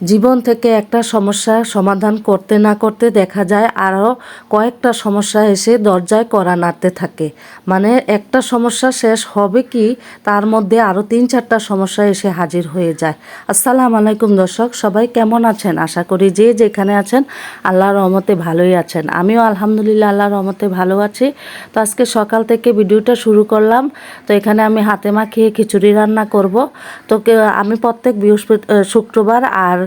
জীবন থেকে একটা সমস্যা সমাধান করতে না করতে দেখা যায় আরও কয়েকটা সমস্যা এসে দরজায় করা নাড়তে থাকে। মানে একটা সমস্যা শেষ হবে কি? তার মধ্যে আরও তিন চারটা সমস্যা এসে হাজির হয়ে যায়। আসসালাম আলাইকুম দর্শক, সবাই কেমন আছেন? আশা করি যে যেখানে আছেন আল্লাহ রহমতে ভালোই আছেন। আমিও আলহামদুলিল্লাহ আল্লাহর রহমতে ভালো আছি। তো আজকে সকাল থেকে ভিডিওটা শুরু করলাম। তো এখানে আমি হাতে মাখিয়ে খিচুড়ি রান্না করব। তো আমি প্রত্যেক বৃহস্পতি শুক্রবার আর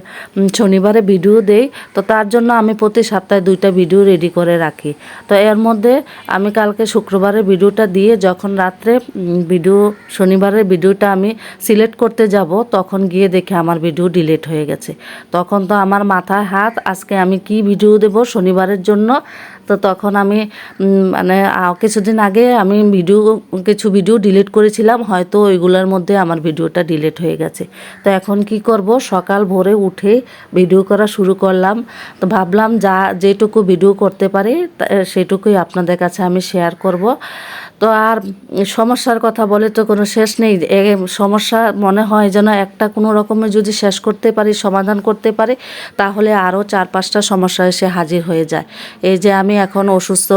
শনিবারে ভিডিও দেই, তো তার জন্য আমি প্রতি সপ্তাহে দুইটা ভিডিও রেডি করে রাখি। তো এর মধ্যে আমি কালকে শুক্রবারের ভিডিওটা দিয়ে যখন রাত্রে ভিডিও শনিবারের ভিডিওটা আমি সিলেক্ট করতে যাব, তখন গিয়ে দেখে আমার ভিডিও ডিলিট হয়ে গেছে। তখন তো আমার মাথায় হাত, আজকে আমি কি ভিডিও দেব শনিবারের জন্য? তো তখন আমি মানে কিছুদিন আগে আমি ভিডিও কিছু ভিডিও ডিলিট করেছিলাম, হয়তো ওইগুলোর মধ্যে আমার ভিডিওটা ডিলিট হয়ে গেছে। তো এখন কি করব? সকাল ভোরে উঠে ভিডিও করা শুরু করলাম। তো ভাবলাম যা যেটুকু ভিডিও করতে পারি সেটুকুই আপনাদের কাছে আমি শেয়ার করব। তো আর সমস্যার কথা বলে তো কোনো শেষ নেই। সমস্যা মনে হয় যেন একটা কোনো রকমে যদি শেষ করতে পারি, সমাধান করতে পারি, তাহলে আরও চার পাঁচটা সমস্যা এসে হাজির হয়ে যায়। এই যে আমি এখন অসুস্থ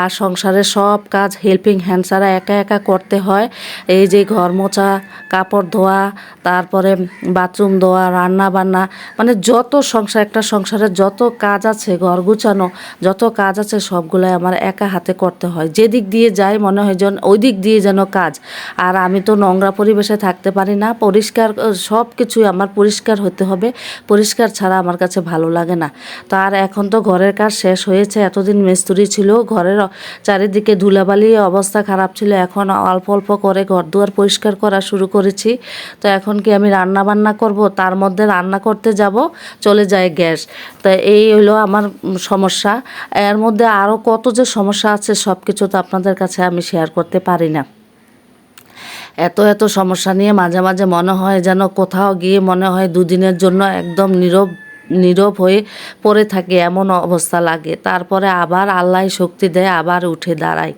আর সংসারে সব কাজ হেল্পিং হ্যান্ড ছাড়া একা একা করতে হয়। এই যে ঘর মোছা, কাপড় ধোয়া, তারপরে বাথরুম ধোয়া রান্না বান্না মানে যত সংসার, একটা সংসারের যত কাজ আছে, ঘর গুছানো, যত কাজ আছে, সবগুলাই আমার একা হাতে করতে হয়। যেদিক দিয়ে যাই মনে হয় যেন ওই দিক দিয়ে যেন কাজ। আর আমি তো নোংরা পরিবেশে থাকতে পারি না, পরিষ্কার সব কিছুই আমার পরিষ্কার হতে হবে। পরিষ্কার ছাড়া আমার কাছে ভালো লাগে না। তো আর এখন তো ঘরের কাজ শেষ হয়েছে, এতদিন মিস্ত্রি ছিল, ঘরের চারিদিকে ধুলাবালি, অবস্থা খারাপ ছিল। এখন অল্প অল্প করে ঘর দুয়ার পরিষ্কার করা শুরু করেছি। তো এখন কি আমি রান্না বান্না করব? তার মধ্যে রান্না করতে যাব, চলে যায় গ্যাস। তা এই হলো আমার সমস্যা। এর মধ্যে আরও কত যে সমস্যা আছে সব কিছু তো আপনাদের কাছে আমি শেয়ার করতে পারি না। এত এত সমস্যা নিয়ে মাঝে মাঝে মনে হয় যেন কোথাও গিয়ে মনে হয় দুদিনের জন্য একদম নীরব নীরব হয়ে পড়ে থাকে, এমন অবস্থা লাগে। তারপরে আবার আল্লাহ শক্তি দেয়, আবার উঠে দাঁড়ায়,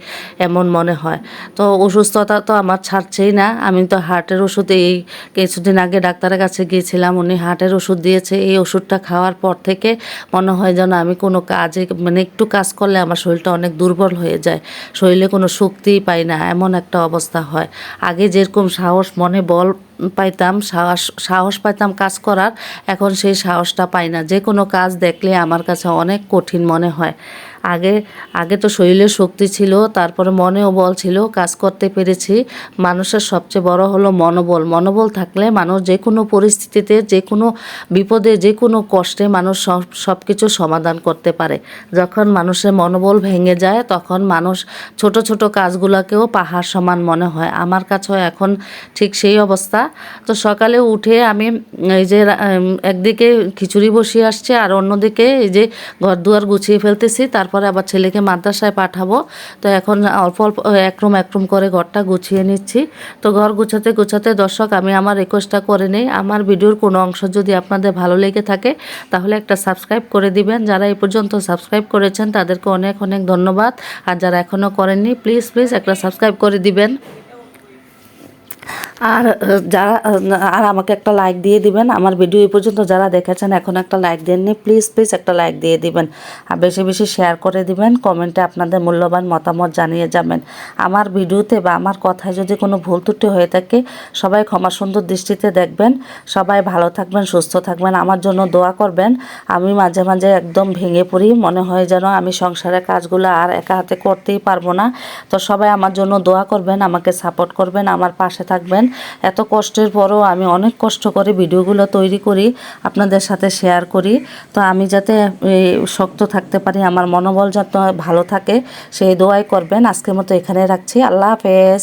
এমন মনে হয়। তো অসুস্থতা তো আমার ছাড়ছেই না। আমি তো হার্টের ওষুধ এই কিছুদিন আগে ডাক্তারের কাছে গিয়েছিলাম, উনি হার্টের ওষুধ দিয়েছে। এই ওষুধটা খাওয়ার পর থেকে মনে হয় যেন আমি কোনো কাজে মানে একটু কাজ করলে আমার শরীরটা অনেক দুর্বল হয়ে যায়। শরীরে কোনো শক্তিই পাই না, এমন একটা অবস্থা হয়। আগে যেরকম সাহস, মনে বল পাইতাম, সাহস সাহস পাইতাম কাজ করার, এখন সেই সাহসটা পাই না। যে কোনো কাজ দেখলে আমার কাছে অনেক কঠিন মনে হয়। আগে আগে তো শরীরে শক্তি ছিল, তারপরে মনেও বল ছিল, কাজ করতে পেরেছি। মানুষের সবচেয়ে বড় হলো মনোবল। মনোবল থাকলে মানুষ যে কোনো পরিস্থিতিতে, যে কোনো বিপদে, যে কোনো কষ্টে মানুষ সব সব কিছু সমাধান করতে পারে। যখন মানুষের মনোবল ভেঙে যায়, তখন মানুষ ছোট ছোট কাজগুলোকেও পাহাড় সমান মনে হয়। আমার কাছেও এখন ঠিক সেই অবস্থা। তো সকালে উঠে আমি এই যে একদিকে খিচুড়ি বসিয়ে আসছে আর অন্যদিকে এই যে ঘর দুয়ার গুছিয়ে ফেলতেছি তারপরে আবার ছেলেকে মাদ্রাসায় পাঠাবো। তো এখন অল্প অল্প, একরুম একরুম করে ঘরটা গুছিয়ে নিচ্ছি। তো ঘর গুছাতে গুছাতে দর্শক, আমি আমার রিকোয়েস্টটা করে নিই। আমার ভিডিওর কোনো অংশ যদি আপনাদের ভালো লেগে থাকে, তাহলে একটা সাবস্ক্রাইব করে দিবেন। যারা এই পর্যন্ত সাবস্ক্রাইব করেছেন, তাদেরকে অনেক অনেক ধন্যবাদ। আর যারা এখনও করেননি প্লিজ প্লিজ একটা সাবস্ক্রাইব করে দিবেন। আর যারা আর আমাকে একটা লাইক দিয়ে দিবেন। আমার ভিডিও এই পর্যন্ত যারা দেখেছেন, এখন একটা লাইক দেননি প্লিজ প্লিজ একটা লাইক দিয়ে দিবেন। আর বেশি বেশি শেয়ার করে দিবেন কমেন্টে আপনাদের মূল্যবান মতামত জানিয়ে যাবেন। আমার ভিডিওতে বা আমার কথায় যদি কোনো ভুল ত্রুটি হয়ে থাকে, সবাই ক্ষমা সুন্দর দৃষ্টিতে দেখবেন। সবাই ভালো থাকবেন, সুস্থ থাকবেন। আমার জন্য দোয়া করবেন। আমি মাঝে মাঝে একদম ভেঙে পড়ি। মনে হয় যেন আমি সংসারের কাজগুলো আর একা হাতে করতেই পারব না। তো সবাই আমার জন্য দোয়া করবেন, আমাকে সাপোর্ট করবেন। আমার পাশে থাকবেন। এত কষ্টের পরও আমি অনেক কষ্ট করে ভিডিওগুলো তৈরি করি, আপনাদের সাথে শেয়ার করি। তো আমি যাতে শক্ত থাকতে পারি, আমার মনোবল যাতে ভালো থাকে, সেই দোয়াই করবেন। আজকের মতো এখানে রাখছি। আল্লাহ হাফেজ।